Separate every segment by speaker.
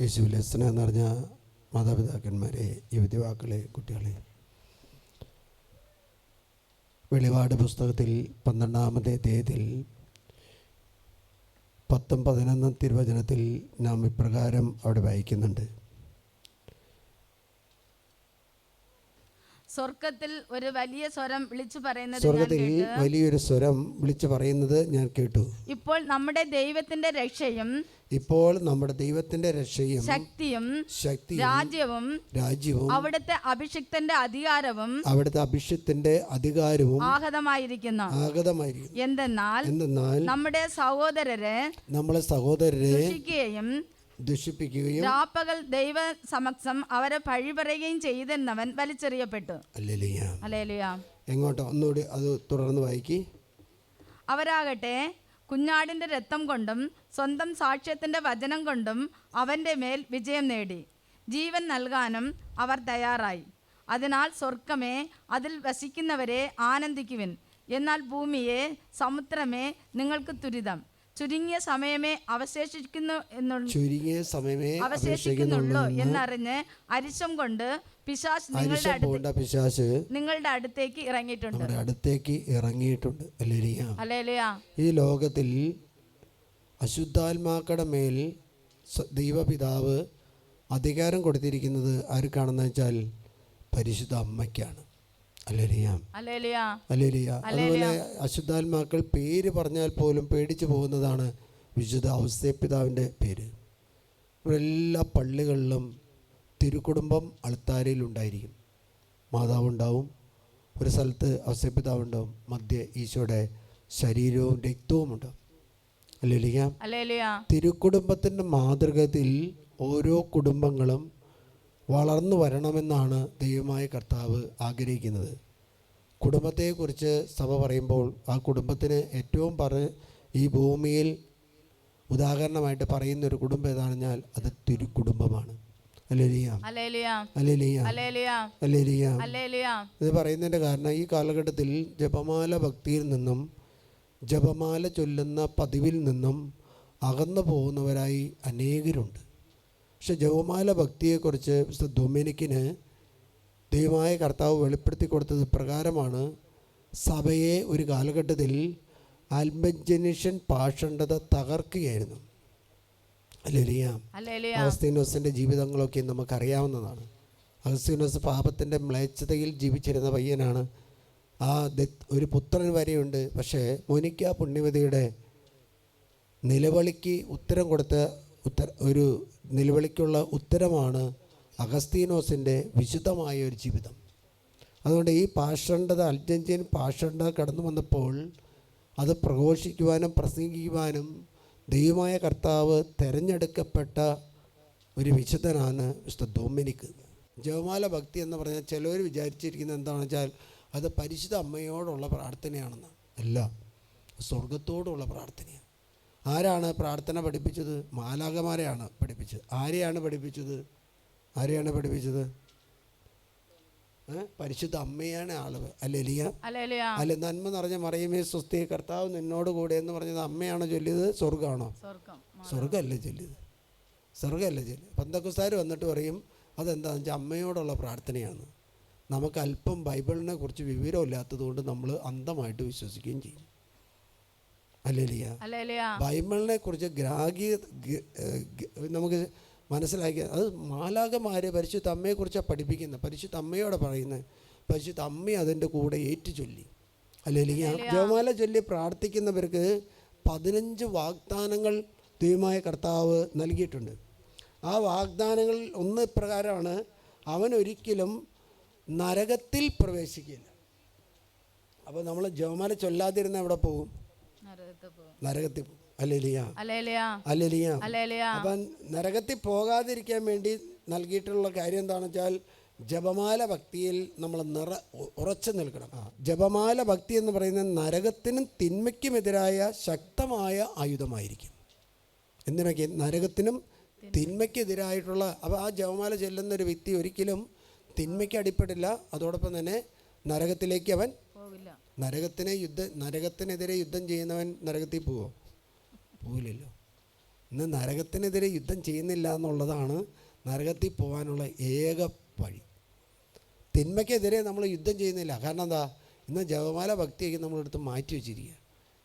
Speaker 1: യേശുവിലെ സ്നേഹം നിറഞ്ഞ മാതാപിതാക്കന്മാരെ യുവതിവാക്കളെ കുട്ടികളെ. വെളിപാട് പുസ്തകത്തിൽ പന്ത്രണ്ടാമത്തെ അധ്യായത്തിൽ പത്തും പതിനൊന്നും തിരുവചനത്തിൽ നാം ഇപ്രകാരം അവിടെ വായിക്കുന്നുണ്ട്.
Speaker 2: സ്വർഗത്തിൽ ഒരു വലിയ സ്വരം വിളിച്ചു പറയുന്നത്
Speaker 1: സ്വർഗത്തിൽ. വലിയൊരു സ്വരം വിളിച്ചു പറയുന്നത് ഞാൻ കേട്ടു.
Speaker 2: ഇപ്പോൾ നമ്മുടെ ദൈവത്തിന്റെ രക്ഷയും
Speaker 1: ഇപ്പോൾ നമ്മുടെ ദൈവത്തിന്റെ രക്ഷയും
Speaker 2: ശക്തിയും
Speaker 1: ശക്തിയും
Speaker 2: രാജ്യവും
Speaker 1: രാജ്യവും
Speaker 2: അവിടുത്തെ അഭിഷിക്തന്റെ അധികാരവും
Speaker 1: അവിടുത്തെ അഭിഷിക്തന്റെ അധികാരവും
Speaker 2: ആഹതമായിരിക്കുന്നു
Speaker 1: ആഗതമായിരിക്കും
Speaker 2: എന്തെന്നാൽ
Speaker 1: എന്തെന്നാൽ
Speaker 2: നമ്മുടെ സഹോദരരെ
Speaker 1: നമ്മളെ സഹോദരരെ
Speaker 2: ദുഷിക്കുകയും
Speaker 1: ദുഷിപ്പിക്കുകയും
Speaker 2: രാപ്പകൽ ദൈവ സമക്ഷം അവരെ പഴിപറയുകയും ചെയ്തെന്നവൻ വലിച്ചെറിയപ്പെട്ടു.
Speaker 1: അല്ലേലിയ
Speaker 2: അലേലുയ
Speaker 1: എങ്ങോട്ടോ? ഒന്നുകൂടി അത് തുടർന്ന് വായിക്കി.
Speaker 2: അവരാകട്ടെ കുഞ്ഞാടിന്റെ രക്തം കൊണ്ടും സ്വന്തം സാക്ഷ്യത്തിന്റെ വചനം കൊണ്ടും അവന്റെ മേൽ വിജയം നേടി. ജീവൻ നൽകാനും അവർ തയ്യാറായി. അതിനാൽ സ്വർഗമേ അതിൽ വസിക്കുന്നവരെ ആനന്ദിക്കുവിൻ. എന്നാൽ ഭൂമിയെ സമുദ്രമേ നിങ്ങൾക്ക് തുരിതം. ചുരുങ്ങിയ സമയമേ അവശേഷിക്കുന്നു എന്നുള്ള
Speaker 1: ചുരുങ്ങിയ സമയമേ
Speaker 2: അവശേഷിക്കുന്നുള്ളൂ എന്നറിഞ്ഞ് അരിശം കൊണ്ട് പിശാച് നിങ്ങളുടെ
Speaker 1: പിശാസ്
Speaker 2: അടുത്ത്
Speaker 1: പിശാശ്
Speaker 2: നിങ്ങളുടെ അടുത്തേക്ക് ഇറങ്ങിയിട്ടുണ്ട്.
Speaker 1: അടുത്തേക്ക് ഇറങ്ങിയിട്ടുണ്ട്. ഈ ലോകത്തിൽ അശുദ്ധാത്മാക്കളുടെ മേൽ ദൈവപിതാവ് അധികാരം കൊടുത്തിരിക്കുന്നത് ആർക്കാണെന്ന് വെച്ചാൽ പരിശുദ്ധ അമ്മയ്ക്കാണ്. അതുപോലെ അശുദ്ധാത്മാക്കൾ പേര് പറഞ്ഞാൽ പോലും പേടിച്ചു പോകുന്നതാണ് വിശുദ്ധ ഔസേപ്പിതാവിന്റെ പേര്. എല്ലാ പള്ളികളിലും തിരുക്കുടുംബം അൾത്താരയിൽ ഉണ്ടായിരിക്കും. മാതാവ് ഉണ്ടാവും ഒരു സ്ഥലത്ത് ഉണ്ടാവും മധ്യ ഈശോയുടെ ശരീരവും രക്തവും ഉണ്ടാവും
Speaker 2: അല്ലേ
Speaker 1: തിരുക്കുടുംബത്തിന്റെ മാതൃകത്തിൽ ഓരോ കുടുംബങ്ങളും വളർന്നു വരണമെന്നാണ് ദൈവമായ കർത്താവ് ആഗ്രഹിക്കുന്നത്. കുടുംബത്തെക്കുറിച്ച് സഭ പറയുമ്പോൾ ആ കുടുംബത്തിന് ഏറ്റവും പറ ഈ ഭൂമിയിൽ ഉദാഹരണമായിട്ട് പറയുന്ന ഒരു കുടുംബം ഏതാണെന്നാൽ അത് തിരു
Speaker 2: കുടുംബമാണ്
Speaker 1: ഇത് പറയുന്നതിന്റെ കാരണം ഈ കാലഘട്ടത്തിൽ ജപമാല ഭക്തിയിൽ നിന്നും ജപമാല ചൊല്ലുന്ന പതിവിൽ നിന്നും അകന്നു പോകുന്നവരായി അനേകരുണ്ട്. പക്ഷെ ജപമാല ഭക്തിയെക്കുറിച്ച് മിസ്റ്റർ ഡൊമിനിക്കിന് ദൈവമായ കർത്താവ് വെളിപ്പെടുത്തി കൊടുത്തത് പ്രകാരമാണ് സഭയെ ഒരു കാലഘട്ടത്തിൽ ആൽബജനീഷ്യൻ പാഷണ്ഡത തകർക്കുകയായിരുന്നു. അഗസ്തീനോസിന്റെ ജീവിതങ്ങളൊക്കെ നമുക്കറിയാവുന്നതാണ്. അഗസ്തീനോസ് പാപത്തിന്റെ മ്ലേച്ഛതയിൽ ജീവിച്ചിരുന്ന പയ്യനാണ്. ആ ഒരു പുത്രൻ വരെയുണ്ട്. പക്ഷേ മോനിക്ക പുണ്യവതിയുടെ നിലവിളിക്ക് ഉത്തരം കൊടുത്ത ഉത്തര ഒരു നിലവിളിക്കുള്ള ഉത്തരമാണ് അഗസ്തീനോസിന്റെ വിശുദ്ധമായ ഒരു ജീവിതം. അതുകൊണ്ട് ഈ പാഷണ്ഡത അർജന്റീൻ പാഷണ്ഡത കടന്നു വന്നപ്പോൾ അത് പ്രഘോഷിക്കുവാനും പ്രസംഗിക്കുവാനും ദൈവമായ കർത്താവ് തിരഞ്ഞെടുക്കപ്പെട്ട ഒരു വിശുദ്ധനാണ് വിശുദ്ധ ഡൊമിനിക്ക് ജവമാല ഭക്തി എന്ന് പറഞ്ഞാൽ ചിലവർ വിചാരിച്ചിരിക്കുന്നത് എന്താണെന്ന് വെച്ചാൽ അത് പരിശുദ്ധ അമ്മയോടുള്ള പ്രാർത്ഥനയാണെന്ന് അല്ല സ്വർഗത്തോടുള്ള പ്രാർത്ഥനയാണ്. ആരാണ് പ്രാർത്ഥന പഠിപ്പിച്ചത്? മാലാകമാരെയാണ് പഠിപ്പിച്ചത്. ആരെയാണ് പഠിപ്പിച്ചത്? ആരെയാണ് പഠിപ്പിച്ചത്? പരിശുദ്ധ അമ്മയാണ് ആൾ.
Speaker 2: അല്ലെലിയ
Speaker 1: അല്ലെ നന്മ നിറഞ്ഞ മറിയമേ സ്വസ്തി കർത്താവ് നിന്നോട് കൂടെ എന്ന് പറഞ്ഞത് അമ്മയാണോ ചൊല്ലിയത്? സ്വർഗമാണോ സ്വർഗമല്ലേ ചൊല്ലിയത്? സ്വർഗമല്ലേ ചൊല്ലി പന്തക്കുസ്താർ വന്നിട്ട് പറയും അതെന്താണെന്ന് വെച്ചാൽ അമ്മയോടുള്ള പ്രാർത്ഥനയാണ്. നമുക്ക് അല്പം ബൈബിളിനെ കുറിച്ച് വിവരമില്ലാത്തത് കൊണ്ട് നമ്മൾ അന്ധമായിട്ട് വിശ്വസിക്കുകയും ചെയ്യും. ബൈബിളിനെ കുറിച്ച് ഗ്രാഹ്യ നമുക്ക് മനസ്സിലാക്കി അത് മാലാകമാരെ പരിശുദ്ധ അമ്മയെക്കുറിച്ചാണ് പഠിപ്പിക്കുന്നത് പരിശുദ്ധ അമ്മയോടെ പറയുന്നത് പരിശുദ്ധ അമ്മ അതിന്റെ കൂടെ ഏറ്റു ചൊല്ലി അല്ലെങ്കിൽ ജപമാല ചൊല്ലി പ്രാർത്ഥിക്കുന്നവർക്ക് പതിനഞ്ച് വാഗ്ദാനങ്ങൾ ദൈവമായ കർത്താവ് നൽകിയിട്ടുണ്ട്. ആ വാഗ്ദാനങ്ങളിൽ ഒന്ന് പ്രകാരമാണ് അവൻ ഒരിക്കലും നരകത്തിൽ പ്രവേശിക്കില്ല. അപ്പോൾ നമ്മൾ ജപമാല ചൊല്ലാതിരുന്ന എവിടെ പോകും? നരകത്തിൽ അപ്പം നരകത്തിൽ പോകാതിരിക്കാൻ വേണ്ടി നൽകിയിട്ടുള്ള കാര്യം എന്താണെന്ന് വെച്ചാൽ ജപമാല ഭക്തിയിൽ നമ്മൾ നിറ ഉറച്ചു നിൽക്കണം. ജപമാല ഭക്തി എന്ന് പറയുന്നത് നരകത്തിനും തിന്മയ്ക്കുമെതിരായ ശക്തമായ ആയുധമായിരിക്കും. എന്തിനൊക്കെ? നരകത്തിനും തിന്മയ്ക്കെതിരായിട്ടുള്ള അപ്പോൾ ആ ജപമാല ചെല്ലുന്ന ഒരു വ്യക്തി ഒരിക്കലും തിന്മയ്ക്ക് അടിപ്പെടില്ല. അതോടൊപ്പം തന്നെ നരകത്തിലേക്ക് അവൻ
Speaker 2: പോകില്ല
Speaker 1: നരകത്തിനെ യുദ്ധ നരകത്തിനെതിരെ യുദ്ധം ചെയ്യുന്നവൻ നരകത്തിൽ പോവോ? പോവില്ലല്ലോ. ഇന്ന് നരകത്തിനെതിരെ യുദ്ധം ചെയ്യുന്നില്ല എന്നുള്ളതാണ് നരകത്തിൽ പോകാനുള്ള ഏക വഴി. തിന്മയ്ക്കെതിരെ നമ്മൾ യുദ്ധം ചെയ്യുന്നില്ല. കാരണം എന്താ? ഇന്ന് ജപമാല ഭക്തിയൊക്കെ നമ്മളെടുത്ത് മാറ്റി വെച്ചിരിക്കുക.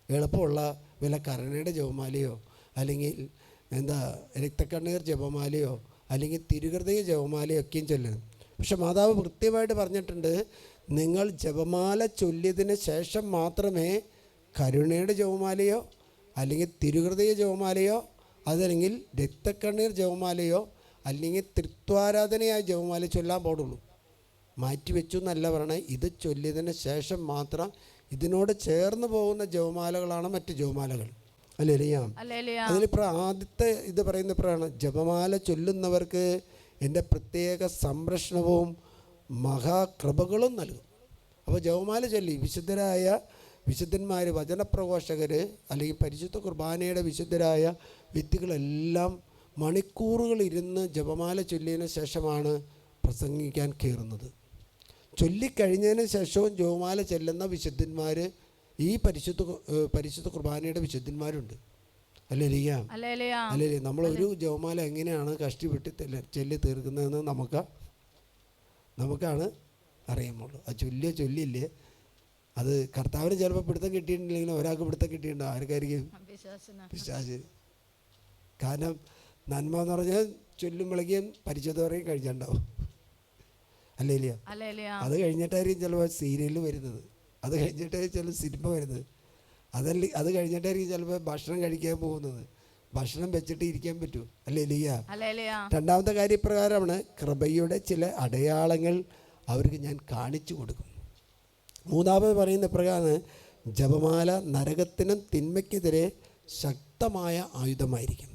Speaker 1: എളുപ്പമുള്ള വില കരുണയുടെ ജപമാലയോ അല്ലെങ്കിൽ എന്താ രക്തക്കണ്ണീർ ജപമാലയോ അല്ലെങ്കിൽ തിരുഹൃദയ ജപമാലയോ ഒക്കെയും ചൊല്ലണം പക്ഷെ മാതാവ് കൃത്യമായിട്ട് പറഞ്ഞിട്ടുണ്ട് നിങ്ങൾ ജപമാല ചൊല്ലിയതിന് ശേഷം മാത്രമേ കരുണയുടെ ജപമാലയോ അല്ലെങ്കിൽ തിരുഹൃദയ ജപമാലയോ അതല്ലെങ്കിൽ രക്തക്കണ്ണീർ ജപമാലയോ അല്ലെങ്കിൽ തൃത്വാരാധനയായ ജപമാല ചൊല്ലാൻ പാടുള്ളൂ. മാറ്റിവെച്ചു എന്നല്ല പറയണേ. ഇത് ചൊല്ലിയതിന് ശേഷം മാത്രം ഇതിനോട് ചേർന്ന് പോകുന്ന ജപമാലകളാണ് മറ്റ് ജപമാലകൾ. അല്ലേ അതിലിപ്പോൾ ആദ്യത്തെ ഇത് പറയുന്ന ഇപ്പോഴാണ്. ജപമാല ചൊല്ലുന്നവർക്ക് എന്റെ പ്രത്യേക സംരക്ഷണവും മഹാകൃപകളും നൽകും. അപ്പോൾ ജവമാല ചൊല്ലി. വിശുദ്ധരായ വിശുദ്ധന്മാർ വചനപ്രഘോഷകർ അല്ലെങ്കിൽ പരിശുദ്ധ കുർബാനയുടെ വിശുദ്ധരായ വ്യക്തികളെല്ലാം മണിക്കൂറുകൾ ഇരുന്ന് ജപമാല ചൊല്ലിയതിന് ശേഷമാണ് പ്രസംഗിക്കാൻ കയറുന്നത്. ചൊല്ലിക്കഴിഞ്ഞതിന് ശേഷവും ജപമാല ചെല്ലുന്ന വിശുദ്ധന്മാർ ഈ പരിശുദ്ധ പരിശുദ്ധ കുർബാനയുടെ വിശുദ്ധന്മാരുണ്ട്. അല്ലേ നമ്മൾ ഒരു ജവമാല എങ്ങനെയാണ് കഷ്ടിപ്പെട്ടി ചൊല്ലി തീർക്കുന്നതെന്ന് നമുക്ക് നമുക്കാണ് അറിയാമുള്ളൂ ആ ചൊല്ലിയ ചൊല്ലില്ലേ അത് കർത്താവിന് ചിലപ്പോൾ പിടുത്തം കിട്ടിയിട്ടുണ്ടെങ്കിലും ഒരാൾക്ക് പിടുത്തം കിട്ടിയിട്ടുണ്ടോ? ആർക്കായിരിക്കും? പിശാച് കാരണം നന്മ എന്ന് പറഞ്ഞാൽ ചൊല്ലുമ്പോഴേക്കും പരിശുദ്ധ പറയും കഴിച്ചിട്ടുണ്ടാവും അല്ലേ ഇല്ല അത് കഴിഞ്ഞിട്ടായിരിക്കും ചിലപ്പോൾ സീരിയൽ വരുന്നത്. അത് കഴിഞ്ഞിട്ടായിരിക്കും ചിലപ്പോൾ സിനിമ വരുന്നത്. അതല്ല അത് കഴിഞ്ഞിട്ടായിരിക്കും ചിലപ്പോൾ ഭക്ഷണം കഴിക്കാൻ പോകുന്നത്. ഭക്ഷണം വെച്ചിട്ട് ഇരിക്കാൻ പറ്റൂ. അല്ലേ ലിയ രണ്ടാമത്തെ കാര്യപ്രകാരമാണ് കൃപയുടെ ചില അടയാളങ്ങൾ അവർക്ക് ഞാൻ കാണിച്ചു കൊടുക്കും. മൂന്നാമത് പറയുന്ന പ്രകാരം ജപമാല നരകത്തിനും തിന്മയ്ക്കെതിരെ ശക്തമായ ആയുധമായിരിക്കും.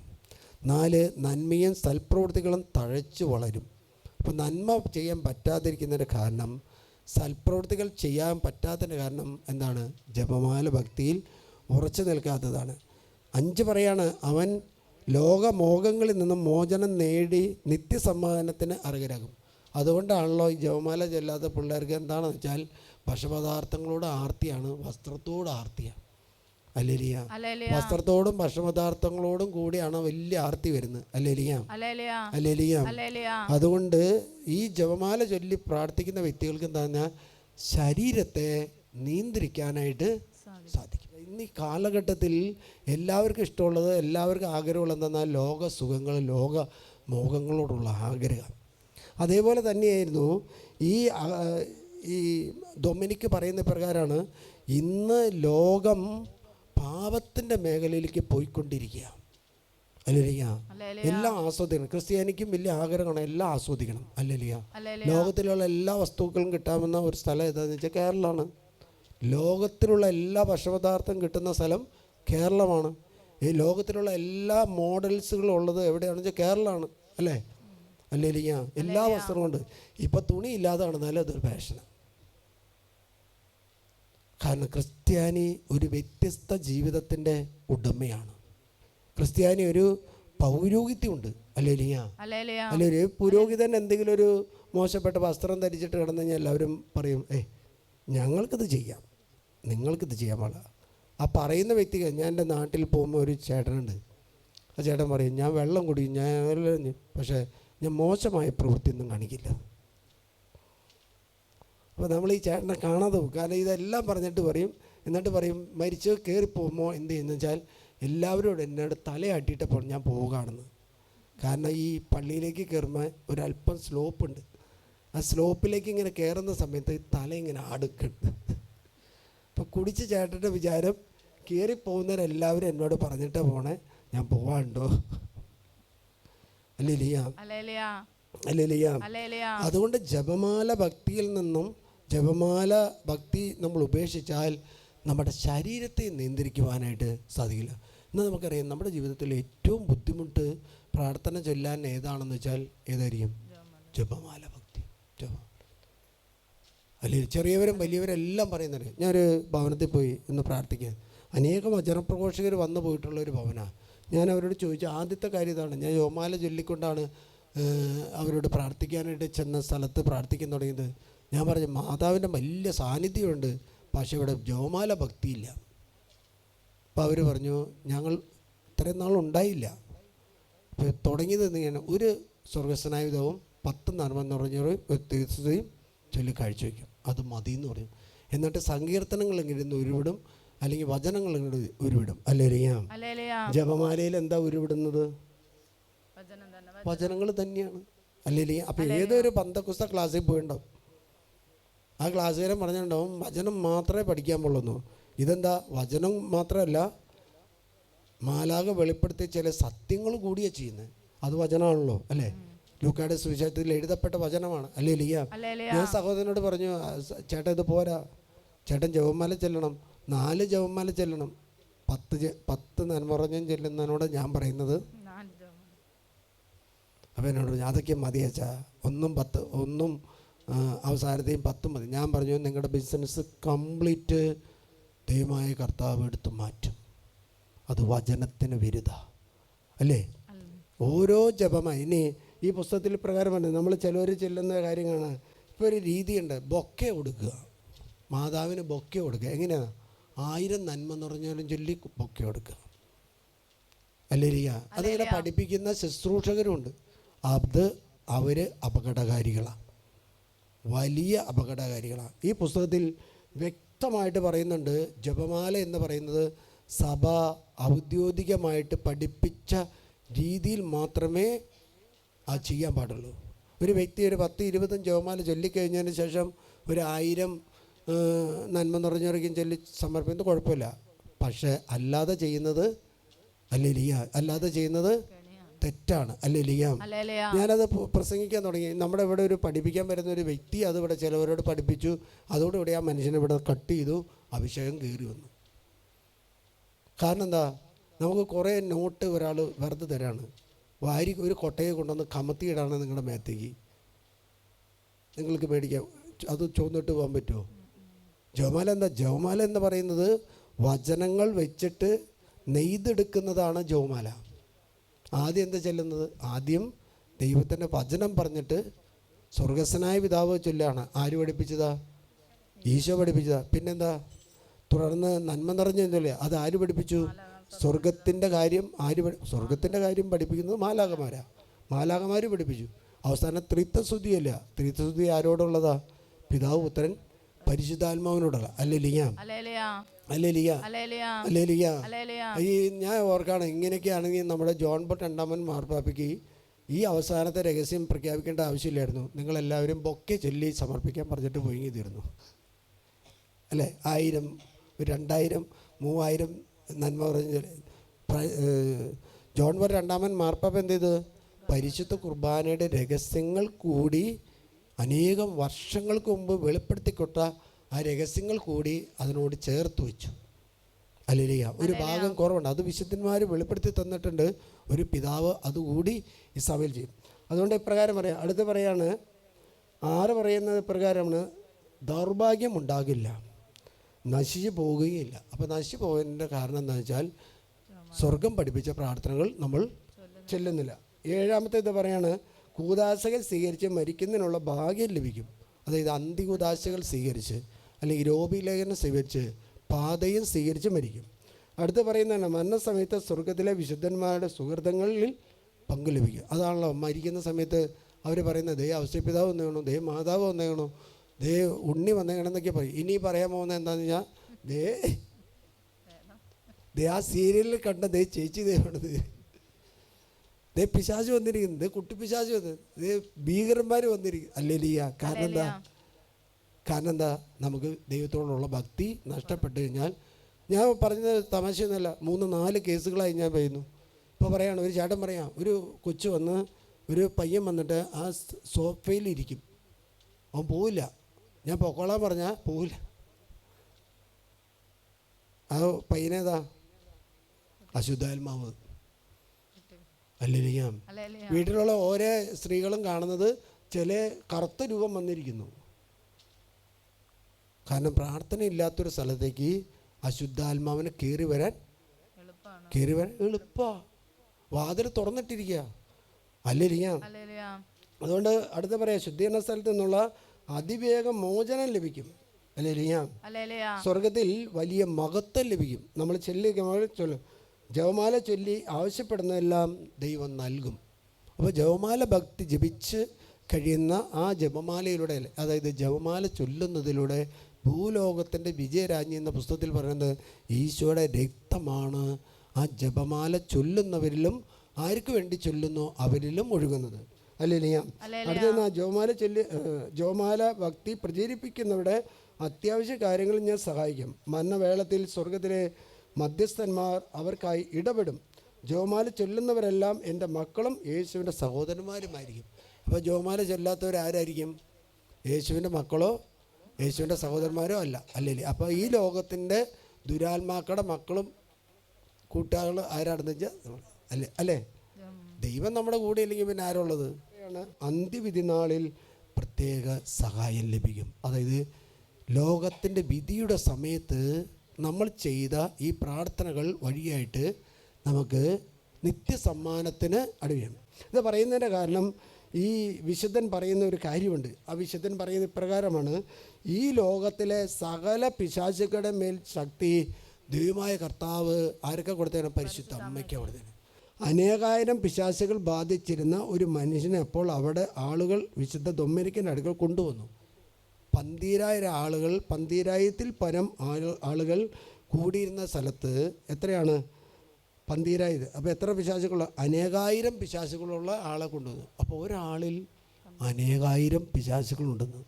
Speaker 1: നാല് നന്മയും സൽപ്രവൃത്തികളും തഴച്ചു വളരും. അപ്പോൾ നന്മ ചെയ്യാൻ പറ്റാതിരിക്കുന്നതിന്റെ കാരണം സൽപ്രവൃത്തികൾ ചെയ്യാൻ പറ്റാത്തതിന്റെ കാരണം എന്താണ്? ജപമാല ഭക്തിയിൽ ഉറച്ചു നിൽക്കാത്തതാണ്. അഞ്ച് പറയാണ് അവൻ ലോകമോഹങ്ങളിൽ നിന്നും മോചനം നേടി നിത്യസമ്മാനത്തിന് അർഹരാകും. അതുകൊണ്ടാണല്ലോ ഈ ജവമാല ചെല്ലാത്ത പിള്ളേർക്ക് എന്താണെന്ന് വെച്ചാൽ ഭക്ഷപദാർത്ഥങ്ങളോട് ആർത്തിയാണ് വസ്ത്രത്തോട് ആർത്തിയാണ് അല്ലേലിയ വസ്ത്രത്തോടും ഭക്ഷപദാർത്ഥങ്ങളോടും കൂടിയാണ് വലിയ ആർത്തി വരുന്നത്. അല്ലേലിയ
Speaker 2: അല്ലേലിയ
Speaker 1: അതുകൊണ്ട് ഈ ജപമാല ചൊല്ലി പ്രാർത്ഥിക്കുന്ന വ്യക്തികൾക്ക് എന്താ പറഞ്ഞാൽ ശരീരത്തെ നിയന്ത്രിക്കാനായിട്ട് സാധിക്കും. ഇന്ന് ഈ കാലഘട്ടത്തിൽ എല്ലാവർക്കും ഇഷ്ടമുള്ളത് എല്ലാവർക്കും ആഗ്രഹമുള്ളത് എന്തെന്നാൽ ലോക സുഖങ്ങൾ ലോക മോഹങ്ങളോടുള്ള ആഗ്രഹം. അതേപോലെ തന്നെയായിരുന്നു ഈ ഈ ഡൊമിനിക്ക് പറയുന്ന പ്രകാരമാണ് ഇന്ന് ലോകം പാപത്തിന്റെ മേഖലയിലേക്ക് പോയിക്കൊണ്ടിരിക്കുക അല്ലലിയ എല്ലാ ആസ്വദിക്കണം. ക്രിസ്ത്യാനിക്കും വലിയ ആഗ്രഹമാണ് എല്ലാം ആസ്വദിക്കണം. അല്ലേലിയ ലോകത്തിലുള്ള എല്ലാ വസ്തുക്കളും കിട്ടാമെന്ന ഒരു സ്ഥലം ഏതാണെന്ന് വെച്ചാൽ കേരളമാണ്. ലോകത്തിലുള്ള എല്ലാ ഭക്ഷപദാർത്ഥം കിട്ടുന്ന സ്ഥലം കേരളമാണ്. ഈ ലോകത്തിലുള്ള എല്ലാ മോഡൽസുകളും ഉള്ളത് എവിടെയാണെന്ന് വെച്ചാൽ കേരളമാണ് അല്ലേ? അല്ലേ ഇല്ല എല്ലാ വസ്ത്രവും ഉണ്ട്. ഇപ്പം തുണി ഇല്ലാതാണ് നല്ല അതൊരു ഫാഷനാണ് കാരണം ക്രിസ്ത്യാനി ഒരു വ്യത്യസ്ത ജീവിതത്തിന്റെ ഉടമയാണ്. ക്രിസ്ത്യാനി ഒരു പൗരോഹിത്യമുണ്ട് അല്ലേ
Speaker 2: ഇല്ല
Speaker 1: അല്ലേ ഒരു പുരോഹിതൻ എന്തെങ്കിലും ഒരു മോശപ്പെട്ട വസ്ത്രം ധരിച്ചിട്ട് കിടന്നു കഴിഞ്ഞാൽ എല്ലാവരും പറയും ഏ ഞങ്ങൾക്കത് ചെയ്യാം. നിങ്ങൾക്കിത് ചെയ്യാൻ പാടില്ല. ആ പറയുന്ന വ്യക്തിക്ക് ഞാൻ എന്റെ നാട്ടിൽ പോകുമ്പോൾ ഒരു ചേട്ടനുണ്ട്. ആ ചേട്ടൻ പറയും ഞാൻ വെള്ളം കുടിക്കും ഞാൻ പക്ഷേ ഞാൻ മോശമായ പ്രവൃത്തിയൊന്നും കാണിക്കില്ല. അപ്പോൾ നമ്മൾ ഈ ചേട്ടനെ കാണാതെ പോകും. കാരണം ഇതെല്ലാം പറഞ്ഞിട്ട് പറയും. എന്നിട്ട് പറയും മരിച്ച് കയറിപ്പോകുമ്പോൾ എന്ത് ചെയ്യുന്നു വെച്ചാൽ എല്ലാവരോടും എന്നോട് തലയാട്ടിയിട്ടപ്പോൾ ഞാൻ പോവുകയാണെന്ന്. കാരണം ഈ പള്ളിയിലേക്ക് കയറുമ്പോൾ ഒരല്പം സ്ലോപ്പ് ഉണ്ട്. ആ സ്ലോപ്പിലേക്ക് ഇങ്ങനെ കയറുന്ന സമയത്ത് തല ഇങ്ങനെ അടുക്കുണ്ട് അപ്പോൾ കുടിച്ച് ചേട്ടന്റെ വിചാരം കയറിപ്പോകുന്നവരെല്ലാവരും എന്നോട് പറഞ്ഞിട്ട് പോണേ. ഞാൻ പോവാണ്ടോ? അല്ലേ അതുകൊണ്ട് ജപമാല ഭക്തിയിൽ നിന്നും ജപമാല ഭക്തി നമ്മൾ ഉപേക്ഷിച്ചാൽ നമ്മുടെ ശരീരത്തെ നിയന്ത്രിക്കുവാനായിട്ട് സാധിക്കില്ല. ഇന്ന് നമുക്കറിയാം നമ്മുടെ ജീവിതത്തിൽ ഏറ്റവും ബുദ്ധിമുട്ട് പ്രാർത്ഥന ചൊല്ലാൻ ഏതാണെന്ന് വെച്ചാൽ ഏതായിരിക്കും? ജപമാല അല്ലെങ്കിൽ ചെറിയവരും വലിയവരും എല്ലാം പറയുന്നത് ഞാനൊരു ഭവനത്തിൽ പോയി ഒന്ന് പ്രാർത്ഥിക്കാൻ അനേകം വചനപ്രഘോഷകർ വന്നു പോയിട്ടുള്ള ഒരു ഭവനമാണ് ഞാൻ അവരോട് ചോദിച്ചു ആദ്യത്തെ കാര്യം ഇതാണ്. ഞാൻ യോമാല ചൊല്ലിക്കൊണ്ടാണ് അവരോട് പ്രാർത്ഥിക്കാനായിട്ട് ചെന്ന സ്ഥലത്ത് പ്രാർത്ഥിക്കാൻ തുടങ്ങിയത്. ഞാൻ പറഞ്ഞു മാതാവിന്റെ വലിയ സാന്നിധ്യമുണ്ട്. പക്ഷേ ഇവിടെ ജോമാല ഭക്തിയില്ല. അപ്പോൾ അവർ പറഞ്ഞു ഞങ്ങൾ ഇത്രയും നാൾ ഉണ്ടായില്ല. ഇപ്പോൾ തുടങ്ങിയത് എന്നിങ്ങനെ ഒരു സ്വർഗസ്വനായുധവും പത്ത് നർമ്മം നിറഞ്ഞൊരു വ്യത്യസ്തതയും ചൊല്ലി കാഴ്ചവെക്കും. അത് മതി എന്ന് പറയും. എന്നിട്ട് സങ്കീർത്തനങ്ങൾ ഇങ്ങനെ ഉരുവിടും. അല്ലെങ്കിൽ വചനങ്ങൾ ഇങ്ങനെ ഉരുവിടും. അല്ലേ അറിയാം ജപമാലയിൽ എന്താ ഉരുവിടുന്നത്? വചനങ്ങൾ തന്നെയാണ്. അല്ലെങ്കിൽ അപ്പോൾ ഏതൊരു പന്തക്കുസ്ത ക്ലാസ്സിൽ പോയിണ്ടാവും? ആ ക്ലാസ്സുകാരൻ പറഞ്ഞിട്ടുണ്ടാവും വചനം മാത്രമേ പഠിക്കാൻ പാടുള്ളൂ ഇതെന്താ? വചനം മാത്രമല്ല മാലാക വെളിപ്പെടുത്തിയ ചില സത്യങ്ങൾ കൂടിയാണ് ചെയ്യുന്നത് അത് വചനമാണല്ലോ അല്ലേ? ലൂക്കായുടെ സുവിശേഷത്തിൽ എഴുതപ്പെട്ട വചനമാണ്. അല്ലേ ലിയ ഞാൻ സഹോദരനോട് പറഞ്ഞു ചേട്ടൻ ഇത് പോരാ. ചേട്ടൻ ജവന്മാല ചെല്ലണം. നാല് ജവന്മാല ചെല്ലണം. പത്ത് പത്ത് നന്മറഞ്ഞും ചെല്ലുന്നതിനോട് ഞാൻ പറയുന്നത്. അപ്പോൾ എന്നോട് പറഞ്ഞു അതൊക്കെ മതി അച്ഛാ. ഒന്നും പത്ത് ഒന്നും അവസാനത്തെയും പത്തും മതി. ഞാൻ പറഞ്ഞു നിങ്ങളുടെ ബിസിനസ് കംപ്ലീറ്റ് ദൈവമായ കർത്താവ് എടുത്ത് മാറ്റും. അത് വചനത്തിന് വിരുദ്ധ. അല്ലേ? ഓരോ ജപമായി ഇനി ഈ പുസ്തകത്തിൽ പ്രകാരം പറഞ്ഞു നമ്മൾ ചിലവർ ചെല്ലുന്ന കാര്യങ്ങളാണ്. ഇപ്പോൾ ഒരു രീതിയുണ്ട്. ബൊക്കെ കൊടുക്കുക. മാതാവിന് ബൊക്കെ കൊടുക്കുക. എങ്ങനെയാണ് ആയിരം നന്മ നിറഞ്ഞാലും ചൊല്ലി ബൊക്കെ കൊടുക്കുക. അല്ലേരിയ അതിങ്ങനെ പഠിപ്പിക്കുന്ന ശുശ്രൂഷകരുണ്ട്. അത് അവർ അപകടകാരികളാണ് വലിയ അപകടകാരികളാണ് ഈ പുസ്തകത്തിൽ വ്യക്തമായിട്ട് പറയുന്നുണ്ട്. ജപമാല എന്ന് പറയുന്നത് സഭ ഔദ്യോഗികമായിട്ട് പഠിപ്പിച്ച രീതിയിൽ മാത്രമേ അത് ചെയ്യാൻ പാടുള്ളൂ. ഒരു വ്യക്തി ഒരു പത്ത് ഇരുപതും ജവമാല ചൊല്ലിക്കഴിഞ്ഞതിന് ശേഷം ഒരു ആയിരം നന്മ നിറഞ്ഞിറങ്ങി ചൊല്ലി സമർപ്പിക്കുന്നത് കുഴപ്പമില്ല. പക്ഷേ അല്ലാതെ ചെയ്യുന്നത് അല്ലെലിയ അല്ലാതെ ചെയ്യുന്നത് തെറ്റാണ്. അല്ലേ ലിയാം
Speaker 2: അല്ലേലൂയ
Speaker 1: ഞാനത് പ്രസംഗിക്കാൻ തുടങ്ങി. നമ്മുടെ ഇവിടെ ഒരു പഠിപ്പിക്കാൻ വരുന്ന ഒരു വ്യക്തി അത് ഇവിടെ ചിലവരോട് പഠിപ്പിച്ചു. അതോടുകൂടി ആ മനുഷ്യനെ ഇവിടെ കട്ട് ചെയ്തു അഭിഷേകം കയറി വന്നു. കാരണം എന്താ? നമുക്ക് കുറേ നോട്ട് ഒരാൾ വെറുതെ തരാണ്. വാരി ഒരു കൊട്ടയെ കൊണ്ടുവന്ന് കമത്തിയിടാണ് നിങ്ങളുടെ മേത്തേക്ക് നിങ്ങൾക്ക് മേടിക്കാം. അത് ചുവന്നിട്ട് പോകാൻ പറ്റുമോ? ജവമാല എന്താ? ജവമാല എന്ന് പറയുന്നത് വചനങ്ങൾ വെച്ചിട്ട് നെയ്തെടുക്കുന്നതാണ് ജവമാല. ആദ്യം എന്താ ചെല്ലുന്നത്? ആദ്യം ദൈവത്തിന്റെ വചനം പറഞ്ഞിട്ട് സ്വർഗസ്വനായ പിതാവ് ചൊല്ലാണ്. ആര് പഠിപ്പിച്ചതാ? ഈശോ പഠിപ്പിച്ചതാ. പിന്നെന്താ? തുടർന്ന് നന്മ നിറഞ്ഞു ചൊല്ലുക അത് ആര് പഠിപ്പിച്ചു? സ്വർഗത്തിന്റെ കാര്യം ആര് സ്വർഗത്തിന്റെ കാര്യം പഠിപ്പിക്കുന്നത് മാലാകമാരാ മാലാകമാർ പഠിപ്പിച്ചു. അവസാനം ത്രിത്വശുദ്ധിയല്ല ത്രിത്വശുദ്ധി ആരോടുള്ളതാ? പിതാവ് പുത്രൻ പരിശുദ്ധാത്മാവിനോടുള്ള. അല്ലേ ലിയാം
Speaker 2: അല്ലേലൂയ.
Speaker 1: അല്ലേ ലിയ
Speaker 2: അല്ലേലൂയ.
Speaker 1: അല്ലേ ലിയ
Speaker 2: അല്ലേലൂയ.
Speaker 1: ഈ ഞാൻ ഓർക്കാണ് ഇങ്ങനെയൊക്കെയാണെങ്കിൽ നമ്മുടെ ജോൺ ബോട്ട് രണ്ടാമൻ മാർപ്പാപ്പയ്ക്ക് ഈ അവസാനത്തെ രഹസ്യം പ്രഖ്യാപിക്കേണ്ട ആവശ്യമില്ലായിരുന്നു. നിങ്ങളെല്ലാവരും ബൊക്കെ ചൊല്ലി സമർപ്പിക്കാൻ പറഞ്ഞിട്ട് പോയി തീർന്നു അല്ലേ? ആയിരം രണ്ടായിരം മൂവായിരം നന്മ പറഞ്ഞ്. ജോൺ വർ രണ്ടാമൻ മാർപ്പാപ്പ എന്ത് ചെയ്ത്? പരിശുദ്ധ കുർബാനയുടെ രഹസ്യങ്ങൾ കൂടി അനേകം വർഷങ്ങൾക്ക് മുമ്പ് വെളിപ്പെടുത്തിക്കൊട്ട ആ രഹസ്യങ്ങൾ കൂടി അതിനോട് ചേർത്ത് വെച്ചു. അല്ലെ ഒരു ഭാഗം കുറവുണ്ട്. അത് വിശുദ്ധന്മാർ വെളിപ്പെടുത്തി തന്നിട്ടുണ്ട്. ഒരു പിതാവ് അതുകൂടി ഈ സഭയിൽ ചെയ്യും. അതുകൊണ്ട് ഇപ്രകാരം പറയാം. അടുത്ത് പറയാണ് ആറ് പറയുന്നത് ഇപ്രകാരമാണ് ദൗർഭാഗ്യം ഉണ്ടാകില്ല. നശിച്ചു പോവുകയില്ല. അപ്പോൾ നശിച്ചു പോകുന്നതിന്റെ കാരണം എന്താ വെച്ചാൽ സ്വർഗം പഠിപ്പിച്ച പ്രാർത്ഥനകൾ നമ്മൾ ചെല്ലുന്നില്ല. ഏഴാമത്തെ ഇത് പറയാണ് കൂതാശകൾ സ്വീകരിച്ച് മരിക്കുന്നതിനുള്ള ഭാഗ്യം ലഭിക്കും. അതായത് അന്തികൂതാശകൾ സ്വീകരിച്ച് അല്ലെങ്കിൽ രോഗിലേഖനം സ്വീകരിച്ച് പാതയും സ്വീകരിച്ച് മരിക്കും. അടുത്ത് പറയുന്നതാണ് മരണസമയത്ത് സ്വർഗത്തിലെ വിശുദ്ധന്മാരുടെ സുഹൃതങ്ങളിൽ പങ്കു ലഭിക്കും. അതാണല്ലോ മരിക്കുന്ന സമയത്ത് അവർ പറയുന്നത് ദേ ഔസ്യപിതാവ് ഒന്നേണോ ദേ മാതാവ് വന്നേണോ ദേ ഉണ്ണി വന്നെങ്ങനെന്നൊക്കെ പറയും. ഇനി പറയാൻ പോകുന്നത് എന്താണെന്ന് വെച്ചാൽ ദേ ദേ ആ സീരിയലിൽ കണ്ട ദേ ചേച്ചി ദേ ദേവാണത് ദേ. പിശാജ് വന്നിരിക്കുന്നു. ദേ കുട്ടി പിശാജ് വന്ന് ദേ ഭീകരന്മാർ വന്നിരിക്കുന്നു. അല്ലേ ലിയ കാരണം എന്താ? കാരണം എന്താ? നമുക്ക് ദൈവത്തോടുള്ള ഭക്തി നഷ്ടപ്പെട്ട് കഴിഞ്ഞാൽ ഞാൻ പറഞ്ഞത് തമാശയൊന്നുമല്ല. മൂന്ന് നാല് കേസുകളായി ഞാൻ പറയുന്നു. ഇപ്പോൾ പറയാണ് ഒരു ചേട്ടൻ പറയാം ഒരു കൊച്ചു വന്ന് ഒരു പയ്യൻ വന്നിട്ട് ആ സോഫയിൽ ഇരിക്കും അവൻ പോവില്ല. ഞാൻ പൊക്കോളാൻ പറഞ്ഞാൽ പോവില്ല. ആ പയ്യനേതാ അശുദ്ധാത്മാവ് അല്ലിരിക്കാം വീട്ടിലുള്ള ഓരോ സ്ത്രീകളും കാണുന്നത് ചില കറുത്ത രൂപം വന്നിരിക്കുന്നു. കാരണം പ്രാർത്ഥന ഇല്ലാത്തൊരു സ്ഥലത്തേക്ക് അശുദ്ധാത്മാവിനെ കയറി വരാൻ കയറി വരാൻ എളുപ്പാ. വാതിൽ തുറന്നിട്ടിരിക്കുക അല്ലിരിക്കാം അതുകൊണ്ട് അടുത്ത പറയാം ശുദ്ധീകരണ സ്ഥലത്ത് നിന്നുള്ള അതിവേഗം മോചനം ലഭിക്കും.
Speaker 2: അല്ലേലൂയ.
Speaker 1: സ്വർഗത്തിൽ വലിയ മഹത്വം ലഭിക്കും. നമ്മൾ ചൊല്ലി ചൊല്ലും. ജപമാല ചൊല്ലി ആവശ്യപ്പെടുന്നതെല്ലാം ദൈവം നൽകും. അപ്പോൾ ജവമാല ഭക്തി ജപിച്ച് കഴിയുന്ന ആ ജപമാലയിലൂടെ അതായത് ജപമാല ചൊല്ലുന്നതിലൂടെ ഭൂലോകത്തിന്റെ വിജയരാജ്ഞി എന്ന പുസ്തകത്തിൽ പറയുന്നത് ഈശോയുടെ രക്തമാണ്. ആ ജപമാല ചൊല്ലുന്നവരിലും ആർക്ക് വേണ്ടി ചൊല്ലുന്നു അവരിലും ഒഴുകുന്നത്. അല്ലേ ഞാൻ അടുത്ത ജോമാല ചൊല്ലി ജോമാല ഭക്തി പ്രചരിപ്പിക്കുന്നവരുടെ അത്യാവശ്യ കാര്യങ്ങളിൽ ഞാൻ സഹായിക്കും. മന്നവേളത്തിൽ സ്വർഗത്തിലെ മധ്യസ്ഥന്മാർ അവർക്കായി ഇടപെടും. ജോമാല ചൊല്ലുന്നവരെല്ലാം എന്റെ മക്കളും യേശുവിന്റെ സഹോദരന്മാരുമായിരിക്കും. അപ്പോൾ ജോമാല ചൊല്ലാത്തവരാരായിരിക്കും? യേശുവിന്റെ മക്കളോ യേശുവിന്റെ സഹോദരന്മാരോ അല്ല. അല്ലേ അപ്പോൾ ഈ ലോകത്തിന്റെ ദുരാത്മാക്കളുടെ മക്കളും കൂട്ടുകാരും ആരാണെന്ന് വെച്ചാൽ അല്ലേ അല്ലേ? ദൈവം നമ്മുടെ കൂടെ ഇല്ലെങ്കിൽ പിന്നെ ആരുള്ളത്? അന്ത്യവിധി നാളിൽ പ്രത്യേക സഹായം ലഭിക്കും. അതായത് ലോകത്തിന്റെ വിധിയുടെ സമയത്ത് നമ്മൾ ചെയ്ത ഈ പ്രാർത്ഥനകൾ വഴിയായിട്ട് നമുക്ക് നിത്യസമ്മാനത്തിന് അടിയും ഇത് പറയുന്നതിന്റെ കാരണം ഈ വിശുദ്ധൻ പറയുന്ന ഒരു കാര്യമുണ്ട്. ആ വിശുദ്ധൻ പറയുന്ന ഇപ്രകാരമാണ് ഈ ലോകത്തിലെ സകല പിശാചുക്കളുടെ മേൽ ശക്തി ദൈവമായ കർത്താവ് ആരൊക്കെ കൊടുത്തേനെ? പരിശുദ്ധ അമ്മയ്ക്ക് കൊടുത്തേനെ. അനേകായിരം പിശാചുകൾ ബാധിച്ചിരുന്ന ഒരു മനുഷ്യനെ അപ്പോൾ അവിടെ ആളുകൾ വിശുദ്ധ ദൊമ്മരിക്കന്റെ അടുക്കൽ കൊണ്ടുവന്നു. പന്തീരായിരം ആളുകൾ പന്തീരായിരത്തിൽ പരം ആളുകൾ കൂടിയിരുന്ന സ്ഥലത്ത് എത്രയാണ്? പന്തീരായിരം അപ്പോൾ എത്ര പിശാചുകൾ? അനേകായിരം പിശാചുകളുള്ള ആളെ കൊണ്ടുവന്നു. അപ്പോൾ ഒരാളിൽ അനേകായിരം പിശാചുകളുണ്ടെന്ന്.